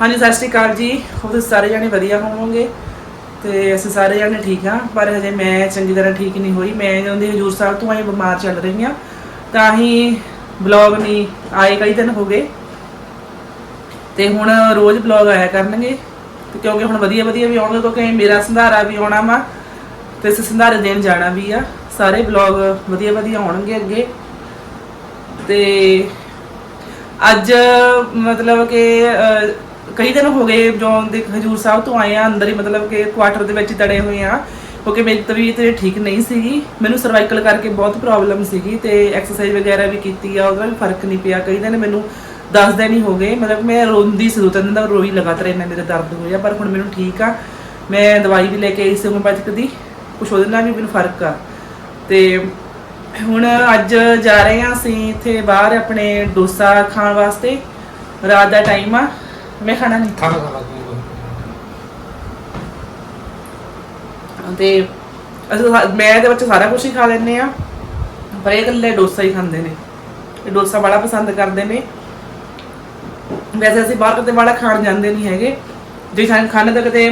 ਹਾਂਜੀ ਸਤਿ ਸ਼੍ਰੀ ਅਕਾਲ ਜੀ। ਉਹ ਤੁਸੀਂ ਸਾਰੇ ਜਾਣੇ ਵਧੀਆ ਹੋਵੋਗੇ ਤੇ ਅਸੀਂ ਸਾਰੇ ਜਾਣੇ ਠੀਕ ਹਾਂ ਪਰ ਹਜੇ ਮੈਂ ਚੰਗੀ ਤਰ੍ਹਾਂ ਠੀਕ ਨਹੀਂ ਹੋਈ। ਮੈਂ ਜਾਂਦੀ ਹਜੂਰ ਸਾਹਿਬ ਤੋਂ ਆਈ ਬਿਮਾਰ ਚੱਲ ਰਹੀ ਹਾਂ। ਤਾਂ ਹੀ ਬਲੌਗ ਨਹੀਂ ਆਏ ਕਈ ਦਿਨ ਹੋ ਗਏ। ਤੇ ਹੁਣ ਰੋਜ਼ ਬਲੌਗ ਆਇਆ ਕਰਨਗੇ। ਤੇ ਕਿਉਂਕਿ ਹੁਣ ਵਧੀਆ ਵਧੀਆ ਵੀ ਆਉਣਗੇ ਕਿਉਂਕਿ ਮੇਰਾ ਸੰਧਾਰਾ ਵੀ ਆਉਣਾ ਵਾ ਤੇ ਅਸੀਂ ਸੰਧਾਰੇ ਦੇਣ ਜਾਣਾ ਵੀ ਆ। ਸਾਰੇ ਬਲੌਗ ਵਧੀਆ ਵਧੀਆ ਆਉਣਗੇ ਅੱਗੇ। ਤੇ ਅੱਜ ਮਤਲਬ ਕਿ ਅਹ, ਕਈ ਦਿਨ ਹੋ ਗਏ ਜੋ ਦੇ ਹਜੂਰ ਸਾਹਿਬ ਤੋਂ ਆਏ ਆ ਅੰਦਰ ਹੀ ਮਤਲਬ ਕਿ ਕੁਆਟਰ ਦੇ ਵਿੱਚ ਤੜੇ ਹੋਏ ਆ ਕਿਉਂਕਿ ਮੇਰੀ ਤਬੀਅਤ ਠੀਕ ਨਹੀਂ ਸੀਗੀ। ਮੈਨੂੰ ਸਰਵਾਈਕਲ ਕਰਕੇ ਬਹੁਤ ਪ੍ਰੋਬਲਮ ਸੀਗੀ ਤੇ ਐਕਸਰਸਾਈਜ਼ ਵਗੈਰਾ ਵੀ ਕੀਤੀ ਆ, ਉਹਦਾ ਵੀ ਫ਼ਰਕ ਨਹੀਂ ਪਿਆ। ਕਈ ਦਿਨ ਮੈਨੂੰ 10 ਦਿਨ ਹੀ ਹੋ ਗਏ, ਮਤਲਬ ਮੈਂ ਰੋਂਦੀ ਸੀ, ਦੋ ਤਿੰਨ ਦਿਨ ਦਾ ਰੋਈ ਲਗਾਤਾਰ ਇੰਨਾ ਮੇਰੇ ਦਰਦ ਹੋਇਆ ਪਰ ਹੁਣ ਮੈਨੂੰ ਠੀਕ ਆ। ਮੈਂ ਦਵਾਈ ਵੀ ਲੈ ਕੇ ਆਈ ਸੀ ਹੋਮੋਪੈਥਿਕ ਦੀ, ਕੁਛ ਉਹਦੇ ਨਾਲ ਵੀ ਮੈਨੂੰ ਫ਼ਰਕ ਆ। ਤੇ ਹੁਣ ਅੱਜ ਜਾ ਰਹੇ ਹਾਂ ਅਸੀਂ ਇੱਥੇ ਬਾਹਰ ਆਪਣੇ ਡੋਸਾ ਖਾਣ ਵਾਸਤੇ, ਰਾਤ ਦਾ ਟਾਈਮ ਆ। ਮੈਂ ਖਾਣਾ ਨਹੀਂ ਖਾਣਾ ਖਾਣਾ ਤੇ ਅਸੀਂ ਸਾ- ਮੈਂ ਤੇ ਬੱਚੇ ਸਾਰਾ ਕੁਝ ਹੀ ਖਾ ਲੈਂਦੇ ਆ ਪਰ ਇਹ ਇਕੱਲੇ ਡੋਸਾ ਹੀ ਖਾਂਦੇ ਨੇ ਇਹ ਡੋਸਾ ਬੜਾ ਪਸੰਦ ਕਰਦੇ ਨੇ ਵੈਸੇ ਅਸੀਂ ਬਾਹਰ ਕਿਤੇ ਵਾਲਾ ਖਾਣ ਜਾਂਦੇ ਨਹੀਂ ਹੈਗੇ ਜੇ ਖਾਣ ਖਾਣੇ ਤਾਂ ਕਿਤੇ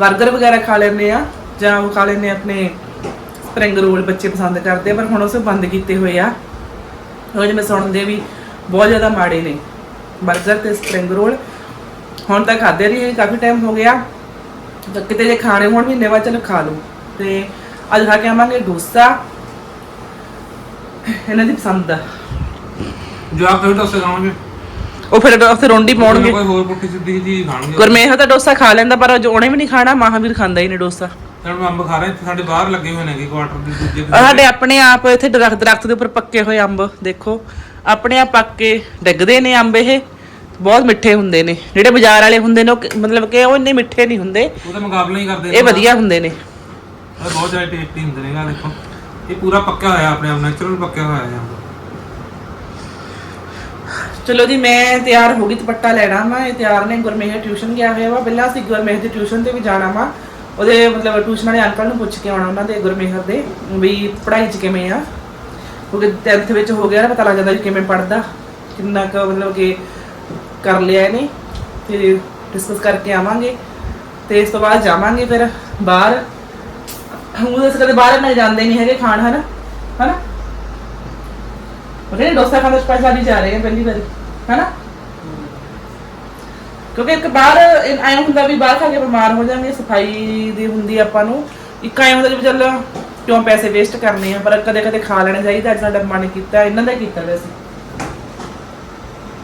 버ਗਰ ਵਗੈਰਾ ਖਾ ਲੈਂਦੇ ਆ ਜਾਂ ਉਹ ਖਾ ਲੈਂਦੇ ਆ ਆਪਣੇ ਸਪਰਿੰਗ ਰੋਲ ਬੱਚੇ ਪਸੰਦ ਕਰਦੇ ਆ ਪਰ ਹੁਣ ਉਸੇ ਬੰਦ ਕੀਤੇ ਹੋਏ ਆ ਉਹ ਜਿਵੇਂ ਸੁਣਦੇ ਵੀ ਬਹੁਤ ਜ਼ਿਆਦਾ ਮਾੜੇ ਨੇ 버ਗਰ ਤੇ ਸਪਰਿੰਗ ਰੋਲ। ਹੁਣ ਤਾਂ ਖਾਦੇ ਨਹੀਂ ਹੈ ਕਾਫੀ ਟਾਈਮ ਹੋ ਗਿਆ। ਤਾਂ ਕਿਤੇ ਜੇ ਖਾਣੇ ਹੋਣ ਮਹੀਨੇ ਬਾਅਦ ਚਲੋ ਖਾ ਲਓ। ਤੇ ਅੱਜ ਖਾ ਕੇ ਆਵਾਂਗੇ ਡੋਸਾ। ਇਹਨਾਂ ਦੀ ਪਸੰਦ ਦਾ ਜੋ ਆਪ ਕਹੋ ਉਸੇ ਖਾਵਾਂਗੇ ਉਹ ਫਿਰ ਉੱਥੇ ਰੋਂਡੀ ਪਾਉਣਗੇ। ਕੋਈ ਹੋਰ ਪੁੱਠੀ ਸਿੱਧੀ ਚੀਜ਼ ਖਾਣਗੇ। ਗੁਰਮੇਹ ਤਾਂ ਡੋਸਾ ਖਾ ਲੈਂਦਾ ਪਰ ਅੱਜ ਉਹਨੇ ਵੀ ਨਹੀਂ ਖਾਣਾ ਮਹਾਵੀਰ ਖਾਂਦਾ ਹੀ ਨਹੀਂ ਡੋਸਾ। ਮੈਂ ਅੰਬ ਖਾ ਰਿਹਾ ਸਾਡੇ ਬਾਹਰ ਲੱਗੇ ਹੋਏ ਨੇਗੇ ਕੁਆਟਰ ਦੇ ਦੂਜੇ ਸਾਡੇ ਆਪਣੇ ਆਪ ਇੱਥੇ ਦਰਖਤ ਦਰਖਤ ਦੇ ਉੱਪਰ ਪੱਕੇ ਹੋਏ ਅੰਬ ਦੇਖੋ। ਆਪਣੇ ਆਪ ਪੱਕ ਕੇ ਡਿੱਗਦੇ ਨੇ ਅੰਬ ਇਹ ਬਹੁਤ ਮਿੱਠੇ ਹੁੰਦੇ ਨੇ। ਜਿਹੜੇ ਬਾਜ਼ਾਰ ਵਾਲੇ ਹੁੰਦੇ ਨੇ ਉਹ ਕ- ਮਤਲਬ ਕਿ ਉਹ ਇੰਨੇ ਮਿੱਠੇ ਨਹੀਂ ਹੁੰਦੇ। ਉਹਦਾ ਮੁਕਾਬਲਾ ਹੀ ਕਰਦੇ ਇਹ ਵਧੀਆ ਹੁੰਦੇ ਨੇ। ਇਹ ਬਹੁਤ ਜ਼ਿਆਦਾ ਟੇਸਟੀ ਹੁੰਦੇ ਨੇ ਆ ਦੇਖੋ। ਇਹ ਪੂਰਾ ਪੱਕਿਆ ਹੋਇਆ ਆਪਣੇ ਆਪ ਨੈਚੁਰਲ ਪੱਕਿਆ ਹੋਇਆ ਹੈ ਚਲੋ ਜੀ ਮੈਂ ਤਿਆਰ ਹੋ ਗਈ ਦੁਪੱਟਾ ਲੈਣਾ ਵਾ। ਇਹ ਤਿਆਰ ਨੇ ਗੁਰਮੇਹ ਟਿਊਸ਼ਨ ਗਿਆ ਹੋਇਆ ਵਾ। ਪਹਿਲਾਂ ਅਸੀਂ ਗੁਰਮੇਹ ਦੀ ਟਿਊਸ਼ਨ ਤੇ ਵੀ ਜਾਣਾ ਵਾ। ਉਹਦੇ ਮਤਲਬ ਟਿਊਸ਼ਨ ਵਾਲੇ ਅੰਕਲ ਨੂੰ ਪੁੱਛ ਕੇ ਆਉਣਾ ਉਹਨਾਂ ਦੇ ਗੁਰਮੇਹ ਦੇ ਵੀ ਪੜ੍ਹਾਈ 'ਚ ਕਿਵੇਂ ਆ। ਕਿਉਂਕਿ 10th ਵਿੱਚ ਹੋ ਗਿਆ ਨਾ, ਪਤਾ ਲੱਗ ਜਾਂਦਾ ਵੀ ਕਿਵੇਂ ਪੜਦਾ ਕਿੰਨਾ ਕੁ ਮਤਲਬ ਕਿ ਕਰ ਲਿਆ ਇਹਨੇ, ਤੇ ਡਿਸਕਸ ਕਰਕੇ ਆਵਾਂਗੇ, ਤੇ ਇਸ ਤੋਂ ਬਾਅਦ ਜਾਵਾਂਗੇ ਫਿਰ ਬਾਹਰ। ਹੁਣ ਅਸੀਂ ਕਦੇ ਬਾਹਰ ਨਾ ਜਾਂਦੇ ਨਹੀਂ ਹੈਗੇ ਖਾਣ, ਹਨਾ? ਹਨਾ? ਉਹਨੇ ਡੋਸਾ ਖਾਣ ਪੈਸਾ ਨਹੀਂ ਜਾ ਰਹੇ ਪਹਿਲੀ ਵਾਰੀ, ਹਨਾ? ਕਿਉਂਕਿ ਇੱਕ ਬਾਹਰ ਐ ਹੁੰਦਾ ਵੀ ਬਾਹਰ ਖਾ ਕੇ ਬਿਮਾਰ ਹੋ ਜਾਵਾਂਗੇ ਸਫ਼ਾਈ ਦੀ ਹੁੰਦੀ ਆਪਾਂ ਨੂੰ। ਇੱਕ ਐ ਹੁੰਦਾ ਵੀ ਚੱਲ ਕਿਉਂ ਪੈਸੇ ਵੇਸਟ ਕਰਨੇ ਆ, ਪਰ ਕਦੇ ਕਦੇ ਖਾ ਲੈਣਾ ਚਾਹੀਦਾ ਅੱਜ ਸਾਡਾ ਮਨ ਕੀਤਾ, ਇਹਨਾਂ ਦਾ ਹੀ ਕੀਤਾ ਵੈਸੇ।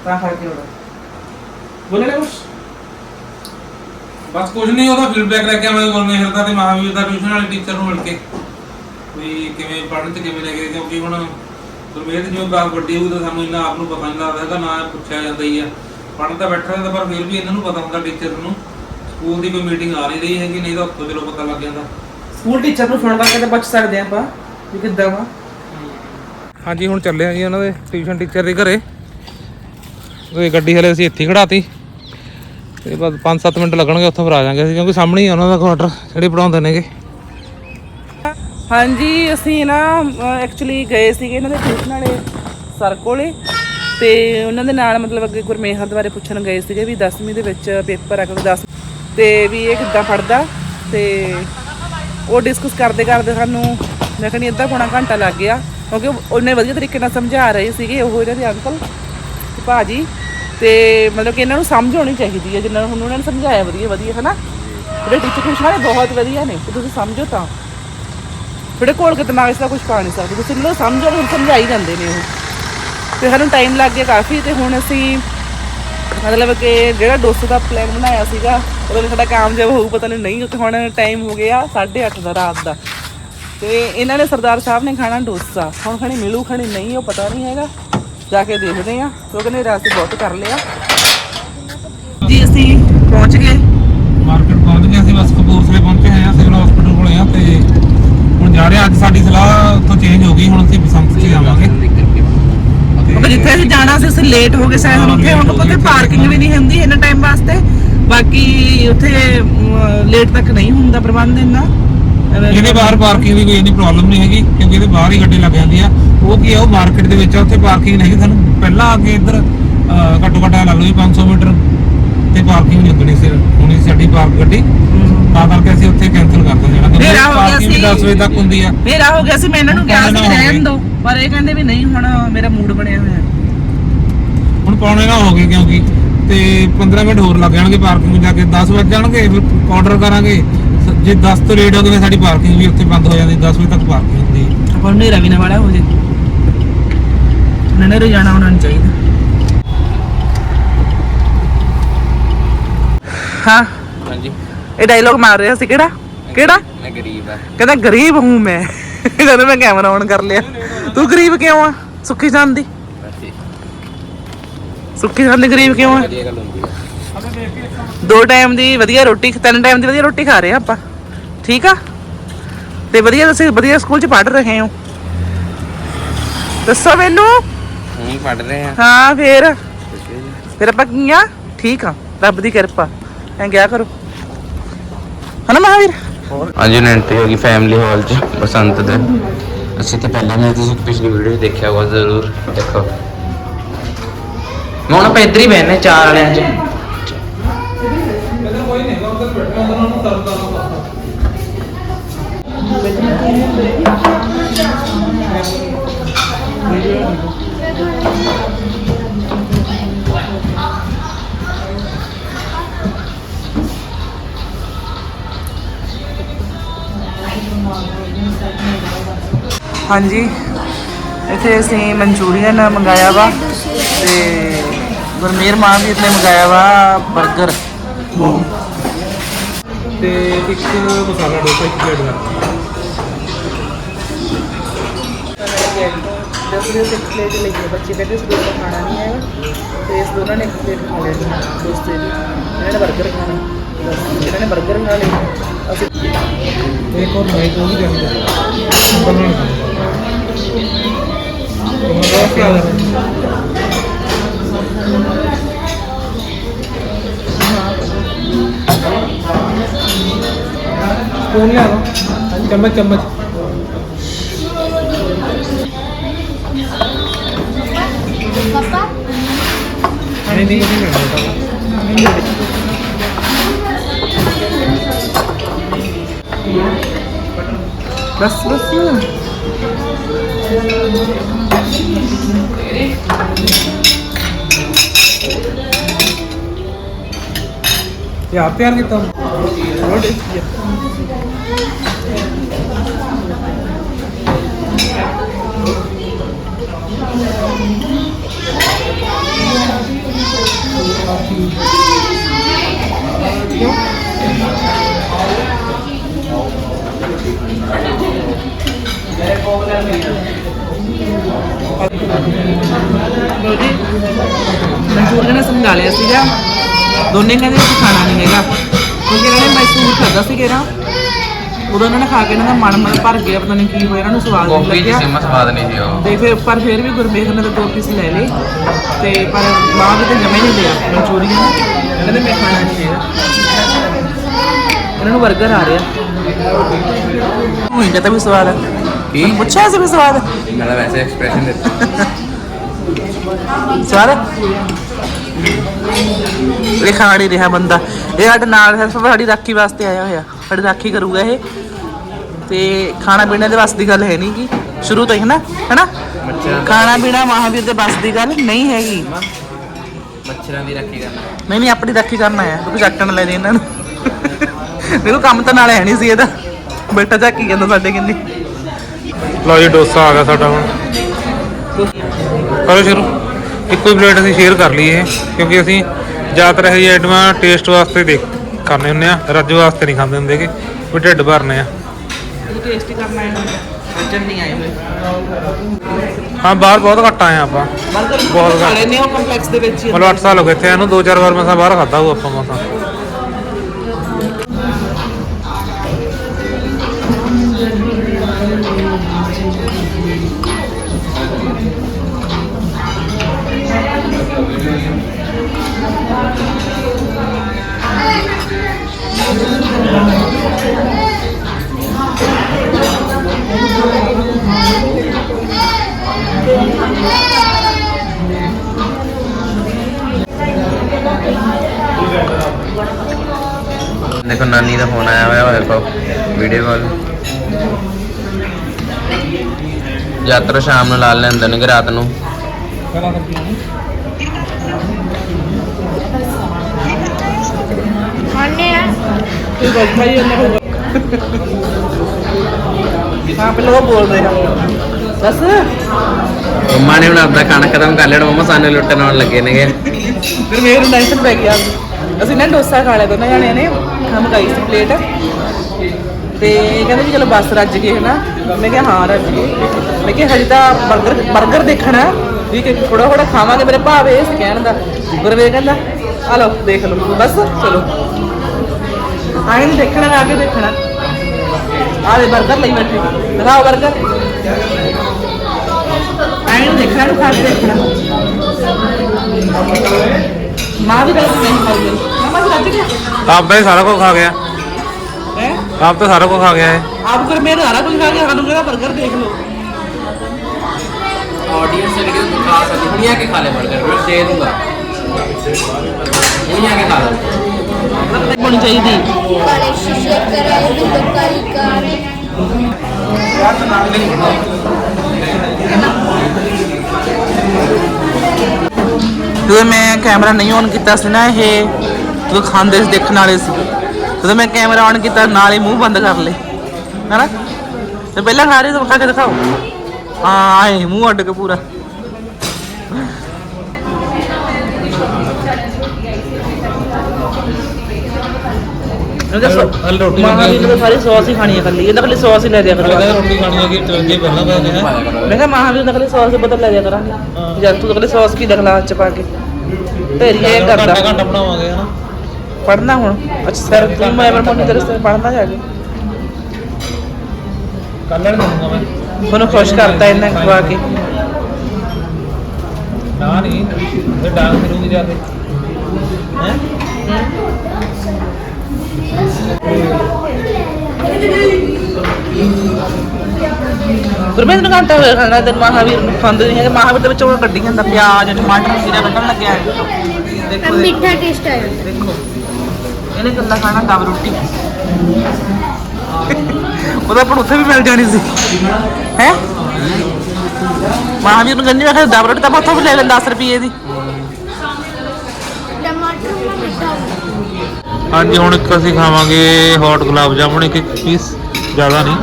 ਤਾਂ ਖਾ ਕੇ ਹੋਣਾ। ਬੋਲੇ ਨਾ ਕੁਛ। ਬਸ ਕੁਝ ਨਹੀਂ, ਉਹਦਾ ਫੀਡਬੈਕ ਲੈ ਕੇ ਆਵਾਂਗੇ ਗੁਰਮੇਹਰ ਦਾ ਤੇ ਮਹਾਵੀਰ ਦਾ ਟਿਊਸ਼ਨ ਵਾਲੇ ਟੀਚਰ ਨੂੰ ਮਿਲ ਕੇ। ਵੀ ਕਿਵੇਂ ਪੜ੍ਹਨ ਤੇ ਕਿਵੇਂ ਲੱਗੇ, ਕਿਉਂਕਿ ਹੁਣ ਗੁਰਮੇਹਰ ਦੀ ਜਿਵੇਂ ਬਾਤ ਵੱਡੀ ਹੋਊ ਤਾਂ ਸਾਨੂੰ ਇੰਨਾ ਆਪ ਨੂੰ ਪਤਾ ਨਹੀਂ ਲੱਗਦਾ ਹੈਗਾ, ਨਾ ਪੁੱਛਿਆ ਜਾਂਦਾ ਹੀ ਆ। ਪੜ੍ਹਨ ਤਾਂ ਬੈਠਾ ਰਹਿੰਦਾ, ਪਰ ਫਿਰ ਵੀ ਇਹਨਾਂ ਨੂੰ ਪਤਾ ਹੁੰਦਾ ਟੀਚਰ ਨੂੰ। ਸਕੂਲ ਦੀ ਕੋਈ ਮੀਟਿੰਗ ਆ ਨਹੀਂ ਰਹੀ ਹੈਗੀ, ਨਹੀਂ ਤਾਂ ਉੱਥੋਂ ਚਲੋ ਪਤਾ ਲੱਗ ਜਾਂਦਾ। ਸਕੂਲ ਟੀਚਰ ਨੂੰ ਫੋਨ ਕਰਕੇ ਤਾਂ ਪੁੱਛ ਸਕਦੇ ਆਪਾਂ ਵੀ ਕਿੱਦਾਂ ਵਾ। ਹਾਂਜੀ ਹੁਣ ਚੱਲੇ ਆ ਜੀ ਉਹਨਾਂ ਦੇ ਟਿਊਸ਼ਨ ਟੀਚਰ ਦੇ ਘਰੇ। ਉਹ ਗੱਡੀ ਹਲੇ ਅਸੀਂ ਇੱਥੇ ਖੜਾਤੀ ਤੇ ਬਸ 5-7 ਮਿੰਟ ਲੱਗਣਗੇ ਉੱਥੋਂ ਫਿਰ ਆ ਜਾਾਂਗੇ ਅਸੀਂ ਕਿਉਂਕਿ ਸਾਹਮਣੇ ਹੀ ਆ ਉਹਨਾਂ ਦਾ ਕੁਆਟਰ ਜਿਹੜੇ ਪੜਾਉਂਦੇ ਨੇਗੇ। ਹਾਂਜੀ ਅਸੀਂ ਨਾ ਐਕਚੁਅਲੀ ਗਏ ਸੀਗੇ ਇਹਨਾਂ ਦੇ ਟਿਊਸ਼ਨ ਵਾਲੇ ਸਰ ਕੋਲੇ। ਤੇ ਉਹਨਾਂ ਦੇ ਨਾਲ ਮਤਲਬ ਅੱਗੇ ਗੁਰਮੇਹਰ ਦੇ ਬਾਰੇ ਪੁੱਛਣ ਗਏ ਸੀਗੇ ਵੀ 10ਵੀਂ ਦੇ ਵਿੱਚ ਪੇਪਰ ਆ ਕਿਉਂਕਿ 10 ਤੇ ਵੀ ਇਹ ਕਿੱਦਾਂ ਪੜਦਾ ਤੇ ਉਹ ਡਿਸਕਸ ਕਰਦੇ ਕਰਦੇ ਸਾਨੂੰ, ਮੈਂ ਕਹਿੰਦੀ ਅੱਧਾ ਪੌਣਾ ਘੰਟਾ ਲੱਗ ਗਿਆ, ਕਿਉਂਕਿ ਉਹਨੇ ਵਧੀਆ ਤਰੀਕੇ ਨਾਲ ਸਮਝਾ ਰਹੇ ਸੀਗੇ ਉਹ ਇਹਨਾਂ ਦੇ ਅੰਕਲ ਤੇ ਭਾਜੀ ਤੇ ਮਤਲਬ ਕਿ ਇਹਨਾਂ ਨੂੰ ਸਮਝ ਆਉਣੀ ਚਾਹੀਦੀ ਹੈ, ਜਿੰਨਾ ਹੁਣ ਉਹਨਾਂ ਨੇ ਸਮਝਾਇਆ ਵਧੀਆ ਵਧੀਆ, ਹਨਾ? ਜਿਹੜੇ ਟੀਚਰ ਟਿਊਸ਼ਨ ਵਾਲੇ ਬਹੁਤ ਵਧੀਆ ਨੇ, ਤੇ ਤੁਸੀਂ ਸਮਝੋ ਤਾਂ। ਤੁਹਾਡੇ ਕੋਲ ਕਿ ਦਿਮਾਗ 'ਚ ਤਾਂ ਕੁਝ ਪਾ ਨਹੀਂ ਸਕਦੇ, ਤੁਸੀਂ ਇਹਨਾਂ ਨੂੰ ਸਮਝੋ, ਹੁਣ ਸਮਝਾਈ ਜਾਂਦੇ ਨੇ ਉਹ। ਤੇ ਸਾਨੂੰ ਟਾਈਮ ਲੱਗ ਗਿਆ ਕਾਫੀ, ਤੇ ਹੁਣ ਅਸੀਂ ਮਤਲਬ ਕਿ ਜਿਹੜਾ ਡੋਸੇ ਦਾ ਪਲਾਨ ਬਣਾਇਆ ਸੀਗਾ ਉਹਦੇ ਵਿੱਚ ਸਾਡਾ ਕਾਮਯਾਬ ਹੋਊ ਪਤਾ ਨਹੀਂ ਨਹੀਂ ਕਿਉਂਕਿ ਹੁਣ ਟਾਈਮ ਹੋ ਗਿਆ 8:30 ਦਾ ਰਾਤ ਦਾ। ਤੇ ਇਹਨਾਂ ਨੇ ਸਰਦਾਰ ਸਾਹਿਬ ਨੇ ਖਾਣਾ ਡੋਸਾ। ਹੁਣ ਖਣੀ ਮਿਲੂ ਖਣੀ ਨਹੀਂ ਉਹ ਪਤਾ ਨਹੀਂ ਹੈਗਾ। ਜਾ ਕੇ ਦੇਖਦੇ ਆ ਕਿਉਂਕਿ ਨੇ ਰਾਸਤੇ ਬਹੁਤ ਕਰ ਲਿਆ। ਜੀ ਅਸੀਂ ਪਹੁੰਚ ਗਏ। ਮਾਰਕੀਟ ਪਹੁੰਚ ਗਏ ਅਸੀਂ ਬਸ ਕਪੂਰਥਲੇ ਪਹੁੰਚੇ ਆ ਸਿਵਲ ਹਸਪੀਟਲ ਕੋਲੇ ਆ ਤੇ ਹੁਣ ਜਾ ਰਹੇ ਅੱਜ ਸਾਡੀ ਸਲਾਹ ਤੋਂ ਚੇਂਜ ਹੋ ਗਈ ਹੁਣ ਅਸੀਂ ਬਸੰਤ 'ਚ ਜਾਵਾਂਗੇ ਜਿੱਥੇ ਅਸੀਂ ਜਾਣਾ ਸੀ ਅਸੀਂ ਲੇਟ ਹੋ ਗਏ ਸ਼ਾਇਦ ਉੱਥੇ ਹੁਣ ਉੱਥੇ ਪਾਰਕਿੰਗ ਵੀ ਨਹੀਂ ਹੁੰਦੀ ਇੰਨਾ ਟਾਈਮ ਵਾਸਤੇ। ਬਾਕੀ ਉੱਥੇ ਲੇਟ ਤੱਕ ਨਹੀਂ ਹੁੰਦਾ ਪ੍ਰਬੰਧ ਇੰਨਾ। ਇਹਦੇ ਬਾਹਰ ਪਾਰਕਿੰਗ ਦੀ ਕੋਈ ਇੰਨੀ ਪ੍ਰੋਬਲਮ ਨਹੀਂ ਹੈਗੀ ਕਿਉਂਕਿ ਇਹਦੇ ਬਾਹਰ ਹੀ ਗੱਡੀ ਲੱਗ ਜਾਂਦੀ ਆ। ਉਹ ਕੀ ਆ ਉਹ ਮਾਰਕੀਟ ਦੇ ਵਿੱਚ ਆ ਉੱਥੇ ਪਾਰਕਿੰਗ ਨਹੀਂ ਸਾਨੂੰ ਪਹਿਲਾਂ ਆ ਕੇ ਇੱਧਰ ਘੱਟੋ ਘੱਟ ਲਾ ਲਓ ਜੀ 500 ਮੀਟਰ। ਪਾਰਕਿੰਗ ਨਹੀਂ ਲੱਗਣੀ ਸੀ ਹੁਣੀ ਸਾਡੀ ਪਾਰਕ ਗੱਡੀ। ਤਾਂ ਕਰਕੇ ਅਸੀਂ ਉੱਥੇ ਕੈਨਸਲ ਕਰਤਾ ਜਿਹੜਾ ਹਨੇਰਾ ਹੋ ਗਿਆ ਸੀ। 10 ਵਜੇ ਤੱਕ ਹੁੰਦੀ ਆ। ਫੇਰ ਆ ਹੋ ਗਿਆ ਸੀ ਮੈਂ ਇਹਨਾਂ ਨੂੰ ਕਿਹਾ ਸੀ ਰਹਿਣ ਗਏ। ਦੋ ਪਰ ਇਹ ਕਹਿੰਦੇ ਵੀ ਨਹੀਂ ਹੁਣ ਮੇਰਾ ਮੂਡ ਬਣਿਆ ਹੋਇਆ। ਹੁਣ ਪੌਣੇ ਨਾ ਹੋ ਗਏ ਕਿਉਂਕਿ ਤੇ 15 ਮਿੰਟ ਹੋਰ ਲੱਗ ਜਾਣਗੇ ਪਾਰਕਿੰਗ ਜਾ ਕੇ। 10 ਵਜੇ ਜਾਣਗੇ ਫਿਰ ਆਰਡਰ ਕਰਾਂਗੇ। ਜੇ 10 ਤੋਂ ਲੇਟ ਹੋ ਗਏ ਸਾਡੀ ਪਾਰਕਿੰਗ ਵੀ ਉੱਥੇ ਬੰਦ ਹੋ ਜਾਂਦੀ 10 ਵਜੇ ਤੱਕ ਪਾਰਕਿੰਗ ਹੁੰਦੀ ਆਪਾਂ ਨੂੰ ਹਨੇਰਾ ਵੀ ਨਾ ਵਾਲਾ ਹੋ ਜੇ ਨਨੇਰੇ ਜਾਣਾ ਉਹਨਾਂ ਨੂੰ ਚਾਹੀਦਾ। ਹਾਂ। ਹਾਂਜੀ। ਇਹ ਡਾਇਲੋਗ ਮਾਰ ਰਿਹਾ ਸੀ ਕਿਹੜਾ? ਕਿਹੜਾ? ਮੈਂ ਗਰੀਬ ਆ ਕਹਿੰਦਾ ਗਰੀਬ ਹੂੰ ਮੈਂ। ਜਦੋਂ ਮੈਂ ਕੈਮਰਾ ਔਨ ਕਰ ਲਿਆ। ਤੂੰ ਗਰੀਬ ਕਿਉਂ ਆ? ਸੁੱਖੀ ਜਾਂਦੀ ਸੁੱਖੀ ਜਾਂਦੀ ਗਰੀਬ ਕਿਉਂ ਆ? ਦੋ ਟਾਈਮ ਦੀ ਵਧੀਆ ਰੋਟੀ ਤਿੰਨ ਟਾਈਮ ਦੀ ਵਧੀਆ ਰੋਟੀ ਖਾ ਰਹੇ ਆ ਆਪਾਂ। ਠੀਕ ਆ? ਤੇ ਵਧੀਆ ਤੁਸੀਂ ਵਧੀਆ ਸਕੂਲ ਚ ਪੜ੍ਹ ਰਹੇ ਹੋ। ਦੱਸੋ ਮੈਨੂੰ। ਹੁਣ ਪੜ ਰਹੇ ਆ। ਹਾਂ ਫੇਰ। ਫਿਰ ਆਪਾਂ ਕੀ ਆ? ਠੀਕ ਆ ਰੱਬ ਦੀ ਕਿਰਪਾ। ਐਂ ਗਿਆ ਕਰੋ। ਹਨਾ ਮਹਾਵੀਰ? ਅੱਜ ਐਂਟਰੀ ਹੋ ਗਈ ਫੈਮਿਲੀ ਹਾਲ ਚ ਬਸੰਤ ਦੇ। ਅਸੀਂ ਤੇ ਪਹਿਲਾਂ ਨੇ ਤੁਸੀਂ ਪਿਛਲੀ ਵੀਡੀਓ ਦੇਖਿਆ ਹੋਗਾ ਜ਼ਰੂਰ ਦੇਖੋ। ਹੁਣ ਆਪਾਂ ਇੱਧਰ ਹੀ ਬੈਠਨੇ ਚਾਰ ਵਾਲਿਆਂ ਚ। ਹਾਂਜੀ, ਇੱਥੇ ਅਸੀਂ ਮਨਚੂਰੀਅਨ ਮੰਗਾਇਆ ਵਾ ਤੇ ਗੁਰਮੇਰ ਮਾਨ ਵੀਰ ਨੇ ਮੰਗਾਇਆ ਵਾ 버ਗਰ ਤੇ ਇੱਕ ਮਸਾਲਾ ਡੋਸਾ ਇੱਕ ਪਲੇਟ ਦਾ दस बजे से प्लेट लगी है बच्चे कहते स्कूल का खाना नहीं है तो इस दोनों ने एक प्लेट खा लेनी है दोस्त इन्होंने बर्गर खाना इन्होंने बर्गर खा लिया एक और भाई को भी देंगे ਨਾਈਟ ਉਹ ਵੀ ਚਾਹੀਦਾ ਬਣਾਉਣਾ ਬਹੁਤ ਪਿਆਰਾ ਸਪੂਨ ਲਿਆ ਦੋ ਚਮਚ ਚਮਚ ਨਹੀਂ ਨਹੀਂ ਨਹੀਂ ਲੈਣਾ ਬਸ ਬਸ ਇਹ ਆਪ ਤਿਆਰ ਕੀਤਾ ਲੋ ਜੀ ਮਨਚੂਰੀਅਨ ਨੇ ਸਮਝਾ ਲਿਆ ਸੀਗਾ। ਦੋਨੇ ਕਹਿੰਦੇ ਅਸੀਂ ਖਾਣਾ ਨਹੀਂ ਹੈਗਾ। ਕਿਉਂਕਿ ਇਹਨਾਂ ਨੇ ਮੈਸੂਰ ਖਾਦਾ ਸੀ ਕਿਹੜਾ ਉਦੋਂ ਇਹਨਾਂ ਨੇ ਖਾ ਕੇ ਇਹਨਾਂ ਦਾ ਮਨ ਮਨ ਭਰ ਗਿਆ ਪਤਾ ਨਹੀਂ ਕੀ ਹੋਇਆ ਇਹਨਾਂ ਨੂੰ ਸਵਾਦ ਨਹੀਂ ਕਾਫੀ ਲੱਗਿਆ। ਜਿਸ ਮਾ ਸਵਾਦ ਨਹੀਂ ਸੀ ਉਹ। ਤੇ ਫਿਰ ਪਰ ਫਿਰ ਵੀ ਗੁਰਮੇਖ ਨੇ ਤਾਂ ਦੋ ਪੀਸ ਲੈ ਲਏ। ਤੇ ਪਰ ਮਾਂ ਵੀ ਤੇ ਜਮੇ ਨਹੀਂ ਲਿਆ ਮਨਚੂਰੀਅਨ ਕਹਿੰਦੇ ਮੈਂ ਖਾਣਾ ਨਹੀਂ ਹੈਗਾ ਇਹਨਾਂ ਨੂੰ 버ਗਰ ਆ ਰਿਹਾ। ਹੁਣ ਕਹਿੰਦਾ ਵੀ ਸਵਾਦ ਹੈ ਕੀ? ਮੈਨੂੰ ਪੁੱਛਿਆ ਸੀ ਵੀ ਸਵਾਦ। ਹੈ ਮੈਂ ਤਾਂ ਵੈਸੇ ਐਕਸਪ੍ਰੈਸ਼ਨ ਦਿੱਤਾ। ਸਵਾਦ ਹੈ? ਇਹ ਖਾ ਨਹੀਂ ਰਿਹਾ ਬੰਦਾ। ਇਹ ਸਾਡੇ ਨਾਲ ਸਿਰਫ ਸਾਡੀ ਰਾਖੀ ਵਾਸਤੇ ਆਇਆ ਹੋਇਆ। ਸਾਡੀ ਰਾਖੀ ਕਰੂਗਾ ਇਹ। ਤੇ ਖਾਣਾ ਪੀਣਾ ਦੇ ਵੱਸ ਦੀ ਗੱਲ ਹੈ ਨਹੀਂ ਗੀ। ਸ਼ੁਰੂ ਤੋਂ ਹੀ ਹੈ ਨਾ ਹੈਨਾ ਖਾਣਾ ਪੀਣਾ ਮਹਾਵੀਰ ਦੇ ਵੱਸ ਦੀ ਗੱਲ ਨਹੀਂ ਹੈਗੀ। ਮੱਛਰਾਂ ਦੀ ਰੱਖੀ ਕਰਨਾ। ਨਹੀਂ ਨਹੀਂ ਆਪਣੀ ਰਾਖੀ ਕਰਨਾ ਹੈ। ਕਿਉਂਕਿ ਚੱਕਣ ਲੈ ਦੇ ਇਹਨਾਂ ਨੂੰ। ਦੇਖੋ ਕੰਮ ਤਾਂ ਨਾਲ ਹੈ ਨਹੀਂ ਸੀ ਇਹਦਾ। ਬੇਟਾ ਝਾਕੀ ਜਾਂਦਾ ਸਾਡੇ ਕਿੰਨੀ। ਲਓ ਜੀ ਡੋਸਾ ਆ ਗਿਆ ਸਾਡਾ ਹੁਣ। ਕਰੋ ਸ਼ੁਰੂ। ਇੱਕੋ ਹੀ ਪਲੇਟ ਅਸੀਂ ਸ਼ੇਅਰ ਕਰ ਲਈ ਇਹ ਕਿਉਂਕਿ ਅਸੀਂ ਜ਼ਿਆਦਾਤਰ ਇਹ ਜਿਹੀ ਆਈਟਮਾਂ ਟੇਸਟ ਵਾਸਤੇ ਦੇਖ ਕਰਨੇ ਹੁੰਦੇ ਆ ਰੱਜ ਵਾਸਤੇ ਨਹੀਂ ਖਾਂਦੇ ਹੁੰਦੇ ਕਿ ਵੀ ਢਿੱਡ ਭਰਨੇ ਆ। ਇਹ ਟੇਸਟੀ ਕਰਨਾ ਹੈ ਰਜਣ ਨਹੀਂ ਆਏ ਹੋਏ। ਹਾਂ ਬਾਹਰ ਬਹੁਤ ਘੱਟ ਆਏ ਆਪਾਂ। ਬਹੁਤ ਘੱਟ। ਲੈਂਦੇ ਹੋ ਕੰਪਲੈਕਸ ਦੇ ਵਿੱਚ ਹੀ ਮਤਲਬ 8 ਸਾਲ ਹੋ ਗਏ ਇੱਥੇ ਇਹਨੂੰ ਦੋ ਚਾਰ ਵਾਰ ਮਸਾਂ ਬਾਹਰ ਖਾਦਾ ਹੋਊ ਆਪਾਂ ਮਸਾਂ। ਦੇਖੋ ਨਾਨੀ ਦਾ ਫੋਨ ਆਇਆ ਹੋਇਆ ਹੋਇਆ ਕੋ ਵੀਡੀਓ ਕਾਲ ਯਾਤਰਾ ਸ਼ਾਮ ਨੂੰ ਲਾ ਲੈਂਦੇ ਨੇ ਰਾਤ ਨੂੰ। ਖਾਣੇ ਆ। ਕੋਈ ਗੱਲ ਭਾਈ ਉਹਨਾਂ ਕੋਲ ਹਾਂ ਪਹਿਲਾਂ ਉਹ ਬੋਲ ਰਹੇ ਹਾਂ ਬਸ ਮੰਮਾ ਨੇ ਹੁਣ ਆਪਦਾ ਖਾਣਾ ਖਤਮ ਕਰ ਲਿਆ ਮੰਮਾ ਸਾਨੂੰ ਲੁੱਟਣ ਆਉਣ ਲੱਗੇ ਨੇਗੇ। ਫਿਰ ਮੇਰੇ ਟੈਨਸ਼ਨ ਪੈ ਗਿਆ ਅਸੀਂ ਨਾ ਡੋਸਾ ਖਾ ਲਿਆ ਦੋਨਾਂ ਜਣਿਆਂ ਨੇ। ਮੈਂ ਮੰਗਾਈ ਸੀ ਪਲੇਟ। ਤੇ ਕਹਿੰਦਾ ਵੀ ਚਲੋ ਬਸ ਰੱਜ ਗਏ ਨਾ ਮੈਂ ਕਿਹਾ, ਹਾਂ, ਰੱਜ ਗਏ ਮੈਂ ਕਿਹਾ, ਹਜੇ ਤਾਂ 버ਗਰ 버ਗਰ ਦੇਖਣਾ। ਵੀ ਕਿ ਥੋੜਾ ਥੋੜਾ ਖਾਵਾਂਗੇ, ਮੇਰੇ ਭਾਵੇਂ ਇਸ ਕਹਿਣ ਦਾ। ਗੁਰਵੇ ਕਹਿੰਦਾ, ਆ ਲਓ, ਦੇਖ ਲਓ। ਬਸ, ਚਲੋ। ਆਏ ਨਹੀਂ ਦੇਖਣਾ, ਆ ਕੇ ਦੇਖਣਾ। ਆ ਦੇ 버ਗਰ ਲਈ ਬੈਠੇ। ਦਿਖਾਓ 버ਗਰ ਆਏ ਦੇਖਣਾ ਖਾ ਕੇ ਦੇਖਣਾ। आप तो सारा को खा गया। है? आप तो सारा को खा गया है। आप अगर मैं सारा कुछ खा गया खाने बर्गर देख लो। ऑडियंस के खा ले बर्गर दे दूँगा। के खा ले चाहिए ਜਦੋਂ ਮੈਂ ਕੈਮਰਾ ਨਹੀਂ ਔਨ ਕੀਤਾ ਸੀ ਨਾ ਇਹ, ਜਦੋਂ ਖਾਂਦੇ ਸੀ, ਦੇਖਣ ਵਾਲੇ ਸੀ। ਜਦੋਂ ਮੈਂ ਕੈਮਰਾ ਔਨ ਕੀਤਾ, ਨਾਲ ਹੀ ਮੂੰਹ ਬੰਦ ਕਰ ਲਏ। ਹੈਨਾ? ਤੇ ਪਹਿਲਾਂ ਖਾ ਰਹੇ ਸੀ ਖਾ ਕੇ ਦਿਖਾਓ। ਹਾਂ, ਆਏ ਮੂੰਹ ਅੱਡ ਕੇ ਪੂਰਾ। ਹਲ ਰੋਟੀ ਮਾਂ ਵੀ ਤਾਂ ਸਾਰੀ ਸੌਸ ਹੀ ਖਾਣੀ ਹੈ ਕੱਲੀ ਇਹਦਾ ਕੱਲੀ ਸੌਸ ਹੀ ਲੈ ਦਿਆ ਕਰੋ। ਰੋਟੀ ਖਾਣੀ ਹੈ ਕਿ ਚੰਗੇ ਪਹਿਲਾਂ ਪਤਾ ਹੈ? ਮੈਂ ਕਿਹਾ ਮਾਂ ਵੀ ਤਾਂ ਕੱਲੀ ਸੌਸ ਦੇ ਬਦਲ ਲੈ ਦਿਆ ਕਰਾਂਗੇ। ਜਦ ਤੂੰ ਤਾਂ ਕੱਲੀ ਸੌਸ ਕੀ ਦਖਲਾ ਚ ਪਾ ਕੇ? ਢੇਰੀ ਇਹ ਕਰਦਾ। ਘੰਟਾ ਬਣਾਵਾਂਗੇ ਹਨਾ? ਪੜਨਾ ਹੁਣ? ਅੱਛਾ ਸਰ ਤੂੰ ਮੈਂ ਮੈਂ ਮੋਨੀ ਤੇਰੇ ਸੇ ਪੜਨਾ ਜਾ ਕੇ। ਕੱਲ੍ਹ ਨੂੰ ਦਊਂਗਾ ਮੈਂ। ਉਹਨੂੰ ਖੁਸ਼ ਕਰਤਾ ਇਹਨਾਂ ਖਵਾ ਕੇ। ਨਾ ਨਹੀਂ ਇਹ ਡਾਂਗ ਕਰੂਗੀ ਜਾ ਕੇ। ਹੈ। ਗੁਰਮੇਂਦਰ ਘੰਟਾ ਹੋਇਆ ਖਾਣਾ ਤੇ ਮਹਾਵੀਰ ਨੂੰ ਖਾਂਦੇ ਨਹੀਂ ਹੈਗੇ। ਮਹਾਵੀਰ ਦੇ ਵਿੱਚੋਂ ਕੱਢੀ ਜਾਂਦਾ ਪਿਆਜ਼ ਟਮਾਟਰ ਖੀਰਾ ਕੱਢਣ ਲੱਗਿਆ ਹੈ। ਦੇਖੋ ਮਿੱਠਾ ਟੇਸਟ ਆਇਆ। ਦੇਖੋ ਇਹਨੇ ਕੱਲਾ ਖਾਣਾ ਦਬ ਰੋਟੀ। ਉਹਦਾ ਆਪਾਂ ਨੂੰ ਉੱਥੇ ਵੀ ਮਿਲ ਜਾਣੀ ਸੀ। ਹੈ? ਮਹਾਵੀਰ ਨੂੰ ਕਹਿੰਦੀ ਮੈਂ ਕਿਹਾ ਦਬ ਰੋਟੀ ਤਾਂ ਉੱਥੋਂ ਵੀ ਲੈ ਲੈ 10 ਰੁਪਏ ਦੀ। ਟਮਾਟਰ ਮਿੱਠਾ ਹਾਂਜੀ, ਹੁਣ ਇੱਕ ਅਸੀਂ ਖਾਵਾਂਗੇ ਹੌਟ ਗੁਲਾਬ ਜਾਮੁਨ, ਇੱਕ ਇੱਕ ਪੀਸ ਜ਼ਿਆਦਾ ਨਹੀਂ।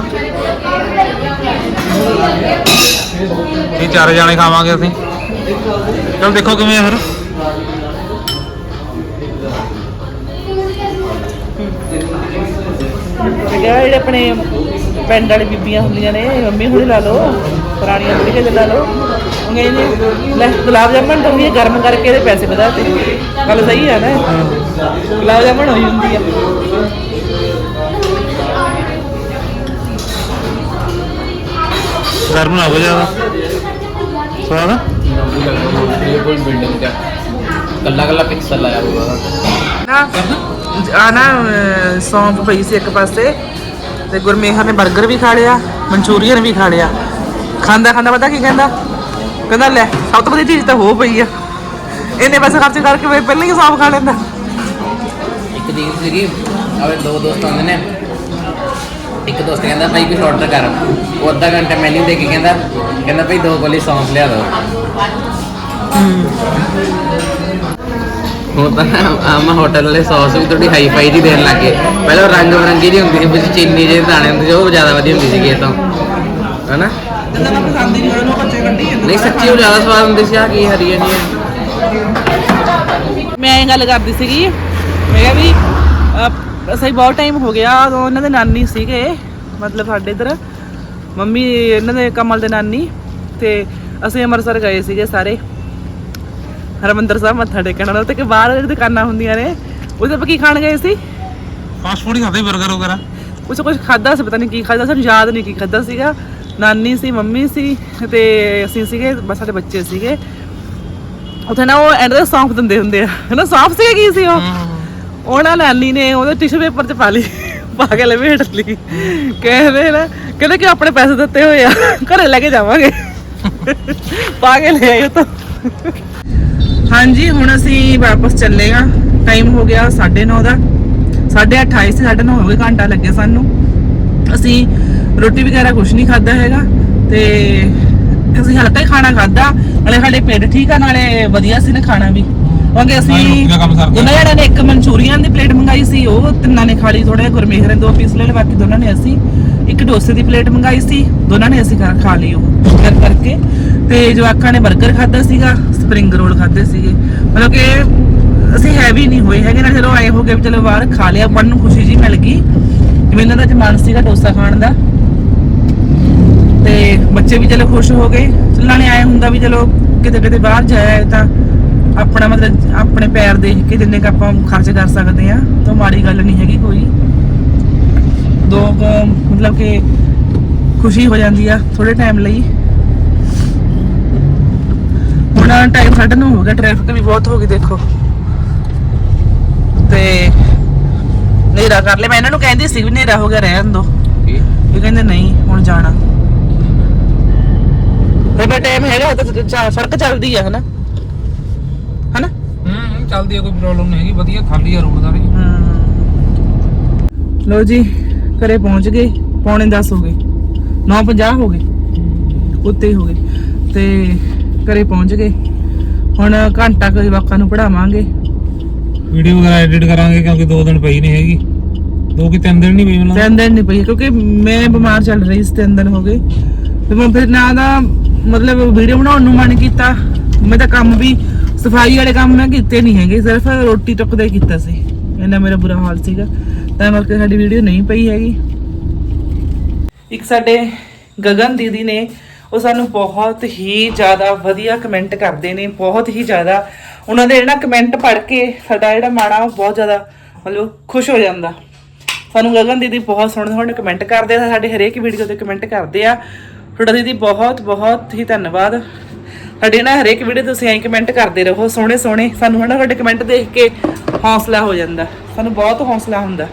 ਇਹ ਚਾਰ ਜਾਣੇ ਖਾਵਾਂਗੇ ਅਸੀਂ। ਚਲ ਦੇਖੋ ਕਿਵੇਂ ਆ ਫਿਰ। ਮੈਂ ਜਿਹੜੇ ਆਪਣੇ ਪਿੰਡ ਵਾਲੀ ਬੀਬੀਆਂ ਹੁੰਦੀਆਂ ਨੇ, ਮੰਮੀ ਹੁਣੀ ਲਾ ਲਓ, ਪੁਰਾਣੀਆਂ ਬੁੜੀਆਂ ਲਾ ਲਓ। ਗਏ ਨੇ। ਲੈ ਗੁਲਾਬ ਜਾਮਣ ਦਊਗੀ ਗਰਮ ਕਰਕੇ ਇਹਦੇ ਪੈਸੇ ਵਧਾ ਗੱਲ ਸਹੀ ਆ ਨਾ ਗੁਲਾਬ ਜਾਮਣ ਹੋਈ ਹੁੰਦੀ ਆ। ਗਰਮ ਨਾ ਹੋ ਜਾਵਾ। ਸੁਣਾ ਨਾ ਕੱਲਾ ਕੱਲਾ ਪਿਕਸਲ ਆਇਆ ਹੋਇਆ ਨਾ ਆ ਨਾ ਸੌਂਪ ਪਈ ਸੀ ਇੱਕ ਪਾਸੇ ਤੇ ਗੁਰਮੇਹਰ ਨੇ 버ਗਰ ਵੀ ਖਾ ਲਿਆ ਮਨਚੂਰੀਅਨ ਵੀ ਖਾ ਲਿਆ। ਖਾਂਦਾ ਖਾਂਦਾ ਪਤਾ ਕੀ ਕਹਿੰਦਾ? ਕਹਿੰਦਾ ਲੈ ਸਭ ਤੋਂ ਵਧੀਆ ਚੀਜ਼ ਤਾਂ ਹੋ ਪਈ ਆ। ਇਹਨੇ ਪੈਸੇ ਖਰਚ ਕਰਕੇ ਮੈਂ ਪਹਿਲਾਂ ਹੀ ਸੌਂਫ ਖਾ ਲੈਂਦਾ। ਇੱਕ ਚੀਜ਼ ਸੀਗੀ ਆਵੇ ਦੋ ਦੋਸਤ ਆਉਂਦੇ ਨੇ। ਇੱਕ ਦੋਸਤ ਕਹਿੰਦਾ ਭਾਈ ਕੁਝ ਆਰਡਰ ਕਰ। ਉਹ ਅੱਧਾ ਘੰਟਾ ਮੈਨੂ ਦੇ ਕੇ ਕਹਿੰਦਾ ਕਹਿੰਦਾ ਭਾਈ ਦੋ ਕੋਲੀ ਸੌਂਸ ਲਿਆ ਦੋ। ਹੁਣ ਤਾਂ ਆਮ ਹੋਟਲ ਵਾਲੇ ਸੌਸ ਵੀ ਥੋੜੀ ਹਾਈ ਫਾਈ ਦੀ ਦੇਣ ਲੱਗੇ ਪਹਿਲਾਂ ਰੰਗ ਬਰੰਗੀ ਦੀ ਹੁੰਦੀ ਸੀ ਵਿੱਚ ਚੀਨੀ ਜਿਹੇ ਦਾਣੇ ਹੁੰਦੇ ਸੀ ਉਹ ਜ਼ਿਆਦਾ ਵਧੀਆ ਹੁੰਦੀ ਸੀਗੀ ਇਹ ਤਾਂ। ਹਨਾ? ਕਹਿੰਦਾ ਮੈਂ ਪਸੰਦ ਹੀ ਨਹੀਂ ਉਹਨੂੰ ਬੱਚੇ ਕੱਢੀ ਜਾਂਦੇ ਨਹੀਂ ਸੱਚੀ ਉਹ ਜ਼ਿਆਦਾ ਸਵਾਦ ਹੁੰਦੀ ਸੀ ਆ ਕੀ ਹਰੀਆਂ ਨਹੀਂ ਮੈਂ ਇਹ ਗੱਲ ਕਰਦੀ ਸੀਗੀ ਮੈਂ ਕਿਹਾ ਵੀ ਅਸੀਂ ਬਹੁਤ ਟਾਈਮ ਹੋ ਗਿਆ ਉਦੋਂ ਉਹਨਾਂ ਦੇ ਨਾਨੀ ਸੀਗੇ ਮਤਲਬ ਸਾਡੇ ਇਧਰ। ਮੰਮੀ ਇਹਨਾਂ ਦੇ ਕਮਲ ਦੇ ਨਾਨੀ ਤੇ ਅਸੀਂ ਅੰਮ੍ਰਿਤਸਰ ਗਏ ਸੀਗੇ ਸਾਰੇ। ਹਰਮੰਦਰ ਸਾਹਿਬ ਮੱਥਾ ਟੇਕਣ ਵਾਲਾ ਤੇ ਕਿ ਬਾਹਰ ਦੁਕਾਨਾਂ ਹੁੰਦੀਆਂ ਨੇ ਉਹਦੇ ਆਪਾਂ ਕੀ ਖਾਣ ਗਏ ਸੀ? ਫਾਸਟ ਫੂਡ ਹੀ ਖਾਂਦੇ 버ਗਰ ਵਗੈਰਾ? ਕੁਛ ਕੁਛ ਖਾਦਾ ਸੀ ਪਤਾ ਨਹੀਂ ਕੀ ਖਾਦਾ ਸਾਨੂੰ ਯਾਦ ਨਹੀਂ ਕੀ ਖਾਦਾ ਸੀਗਾ। ਨਾਨੀ ਸੀ ਮੰਮੀ ਸੀ ਤੇ ਅਸੀਂ ਸੀਗੇ ਬਸ ਸਾਡੇ ਬੱਚੇ ਸੀਗੇ। ਉੱਥੇ ਨਾ ਉਹ ਐਂਡ ਦੇ ਸੌਂਫ ਦਿੰਦੇ ਹੁੰਦੇ ਆ। ਹਨਾ ਸੌਂਫ ਸੀਗਾ ਕੀ ਸੀ ਉਹ? ਉਹਨਾਂ ਨਾਨੀ ਨੇ ਉਹਦੇ ਟਿਸ਼ੂ ਪੇਪਰ 'ਚ ਪਾ ਲਈ ਪਾ ਕੇ ਲਵੇਟ ਲਈ। ਕਹਿੰਦੇ ਨਾ ਕਹਿੰਦੇ ਕਿ ਆਪਣੇ ਪੈਸੇ ਦਿੱਤੇ ਹੋਏ ਆ ਘਰੇ ਲੈ ਕੇ ਜਾਵਾਂਗੇ। ਪਾ ਕੇ ਲੈ ਆਇਓ ਤਾਂ ਹਾਂਜੀ ਹੁਣ ਅਸੀਂ ਵਾਪਸ ਚੱਲੇ ਆ ਟਾਈਮ ਹੋ ਗਿਆ 9:30 ਦਾ। 8:30 ਆਏ ਸੀ 9:30 ਹੋ ਗਏ ਘੰਟਾ ਲੱਗਿਆ ਸਾਨੂੰ। ਅਸੀਂ ਰੋਟੀ ਵਗੈਰਾ ਕੁਝ ਨਹੀਂ ਖਾਦਾ ਹੈਗਾ ਤੇ ਅਸੀਂ ਹਲਕਾ ਹੀ ਖਾਣਾ ਖਾਦਾ ਨਾਲੇ ਸਾਡੇ ਪੇਟ ਠੀਕ ਆ ਨਾਲੇ ਵਧੀਆ ਸੀ ਨਾ ਖਾਣਾ ਵੀ। ਕਿਉਂਕਿ ਅਸੀਂ। ਦੋਨਾਂ ਜਣਿਆਂ ਨੇ ਇੱਕ ਮਨਚੂਰੀਅਨ ਦੀ ਪਲੇਟ ਮੰਗਾਈ ਸੀ ਉਹ ਤਿੰਨਾਂ ਨੇ ਖਾ ਲਈ ਥੋੜਾ ਗੁਰਮੇਹਰ ਨੇ ਦੋ ਪੀਸ ਲੈ ਲਏ ਬਾਕੀ ਦੋਨਾਂ ਨੇ ਅਸੀਂ ਇੱਕ ਡੋਸੇ ਦੀ ਪਲੇਟ ਮੰਗਾਈ ਸੀ ਦੋਨਾਂ ਨੇ ਅਸੀਂ ਖਾ ਲਈ ਉਹ ਕਰ ਕਰਕੇ। ਤੇ ਜਵਾਕਾਂ ਨੇ 버ਗਰ ਖਾਦਾ ਸੀਗਾ ਸਪਰਿੰਗ ਰੋਲ ਖਾਦੇ ਸੀਗੇ। ਮਤਲਬ ਕਿ ਅਸੀਂ ਹੈਵੀ ਨਹੀਂ ਹੋਏ ਹੈਗੇ ਨਾ ਚਲੋ ਆਏ ਹੋ ਗਏ ਚਲੋ ਬਾਹਰ ਖਾ ਲਿਆ ਮਨ ਨੂੰ ਖੁਸ਼ੀ ਜੀ ਮਿਲ ਗਈ। ਜਿਵੇਂ ਇਹਨਾਂ ਦਾ ਅੱਜ ਮਨ ਸੀਗਾ ਡੋਸਾ ਖਾਣ ਦਾ। ਤੇ ਬੱਚੇ ਵੀ ਚਲੋ ਖੁਸ਼ ਹੋ ਗਏ। ਚੱਲਾਂ ਨੇ ਆਏ ਹੁੰਦਾ ਵੀ ਚਲੋ ਕਿਤੇ ਕਿਤੇ ਬਾਹਰ ਜਾਇਆ ਤਾਂ ਆਪਣਾ ਮਤਲਬ ਆਪਣੇ ਪੈਰ ਦੇਖ ਕੇ ਜਿੰਨੇ ਕ ਆਪਾਂ ਖਰਚ ਕਰ ਸਕਦੇ ਆ ਤਾਂ ਮਾੜੀ ਗੱਲ ਨਹੀਂ ਹੈਗੀ ਕੋਈ। ਦੋ ਮਤਲਬ ਕਿ ਖੁਸ਼ੀ ਹੋ ਜਾਂਦੀ ਆ ਥੋੜੇ ਟਾਈਮ ਲਈ। ਹੁਣ ਟਾਈਮ ਸਾਢੇ ਨੂੰ ਹੋ ਗਿਆ ਟ੍ਰੈਫਿਕ ਵੀ ਬਹੁਤ ਹੋ ਗਈ ਦੇਖੋ। ਤੇ ਨੇਰਾ ਕਰ ਲੈ ਮੈਂ ਇਹਨਾਂ ਨੂੰ ਕਹਿੰਦੀ ਸੀ ਵੀ ਨੇਰਾ ਹੋ ਗਿਆ ਰਹਿਣ ਦੋ ਇਹ ਕਹਿੰਦੇ ਨਹੀਂ ਹੁਣ ਜਾਣਾ। ਬੇ ਟਾਈਮ ਹੈਗਾ ਤਾਂ ਚ- ਸੜਕ ਚੱਲਦੀ ਆ ਹਨਾ? ਹਨਾ? ਹੂੰ ਚੱਲਦੀ ਆ ਕੋਈ ਪ੍ਰੋਬਲਮ ਨਹੀਂ ਹੈਗੀ ਵਧੀਆ ਖਾਲੀ ਆ ਰੋਡ ਦਾ ਵੀ। ਲੋ ਜੀ ਘਰੇ ਪਹੁੰਚ ਗਏ ਪੌਣੇ 10 ਹੋ ਗਏ 9:50 ਹੋ ਗਏ ਉੱਤੇ ਹੀ ਹੋ ਗਏ ਤੇ ਘਰੇ ਪਹੁੰਚ ਗਏ। ਹੁਣ ਘੰਟਾ ਕੁ ਜਵਾਕਾਂ ਨੂੰ ਪੜਾਵਾਂਗੇ ਵੀਡੀਓ ਵਗੈਰਾ ਐਡਿਟ ਕਰਾਂਗੇ ਕਿਉਂਕਿ ਦੋ ਦਿਨ ਪਈ ਨਹੀਂ ਹੈਗੀ। ਦੋ ਕਿ ਤਿੰਨ ਦਿਨ ਨਹੀਂ ਪਈ ਮੈਨੂੰ ਤਿੰਨ ਦਿਨ ਨਹੀਂ ਪਈ ਕਿਉਂਕਿ ਮੈਂ ਬਿਮਾਰ ਚੱਲ ਰਹੀ ਸੀ ਤਿੰਨ ਦਿਨ ਹੋ ਗਏ। ਤੇ ਮੈਂ ਫਿਰ ਨਾ ਦਾ ਮਤਲਬ ਵੀਡੀਓ ਬਣਾਉਣ ਨੂੰ ਮਨ ਕੀਤਾ। ਮੈਂ ਤਾਂ ਕੰਮ ਵੀ, ਸਫ਼ਾਈ ਵਾਲੇ ਕੰਮ ਮੈਂ ਕੀਤੇ ਨਹੀਂ ਹੈਗੇ, ਸਿਰਫ ਰੋਟੀ ਟੁੱਕ ਦਾ ਕੀਤਾ ਸੀ। ਇੰਨਾ ਮੇਰਾ ਬੁਰਾ ਹਾਲ ਸੀਗਾ। ਤਾਂ ਕਰਕੇ ਸਾਡੀ ਵੀਡੀਓ ਨਹੀਂ ਪਈ ਹੈਗੀ। ਇੱਕ ਸਾਡੇ ਗਗਨ ਦੀਦੀ ਨੇ, ਉਹ ਸਾਨੂੰ ਬਹੁਤ ਹੀ ਜ਼ਿਆਦਾ ਵਧੀਆ ਕਮੈਂਟ ਕਰਦੇ ਨੇ, ਬਹੁਤ ਹੀ ਜ਼ਿਆਦਾ। ਉਹਨਾਂ ਦੇ ਜਿਹੜਾ ਕਮੈਂਟ ਪੜ੍ਹ ਕੇ ਸਾਡਾ ਜਿਹੜਾ ਮਾਣਾ ਉਹ ਬਹੁਤ ਜ਼ਿਆਦਾ ਮਤਲਬ ਖੁਸ਼ ਹੋ ਜਾਂਦਾ। ਸਾਨੂੰ ਗਗਨ ਦੀਦੀ ਬਹੁਤ ਸੋਹਣੇ ਸੋਹਣੇ ਕਮੈਂਟ ਕਰਦੇ ਆ, ਸਾਡੇ ਹਰੇਕ ਵੀਡੀਓ ਤੇ ਕਮੈਂਟ ਕਰਦੇ ਆ। ਤੁਹਾਡਾ ਦੀਦੀ ਬਹੁਤ ਬਹੁਤ ਹੀ ਧੰਨਵਾਦ। ਸਾਡੇ ਨਾ ਹਰੇਕ ਵੀਡੀਓ ਤੁਸੀਂ ਐਂ ਕਮੈਂਟ ਕਰਦੇ ਰਹੋ ਸੋਹਣੇ ਸੋਹਣੇ ਸਾਨੂੰ ਹਨਾ ਤੁਹਾਡੇ ਕਮੈਂਟ ਦੇਖ ਕੇ ਹੌਸਲਾ ਹੋ ਜਾਂਦਾ। ਸਾਨੂੰ ਬਹੁਤ ਹੌਸਲਾ ਹੁੰਦਾ।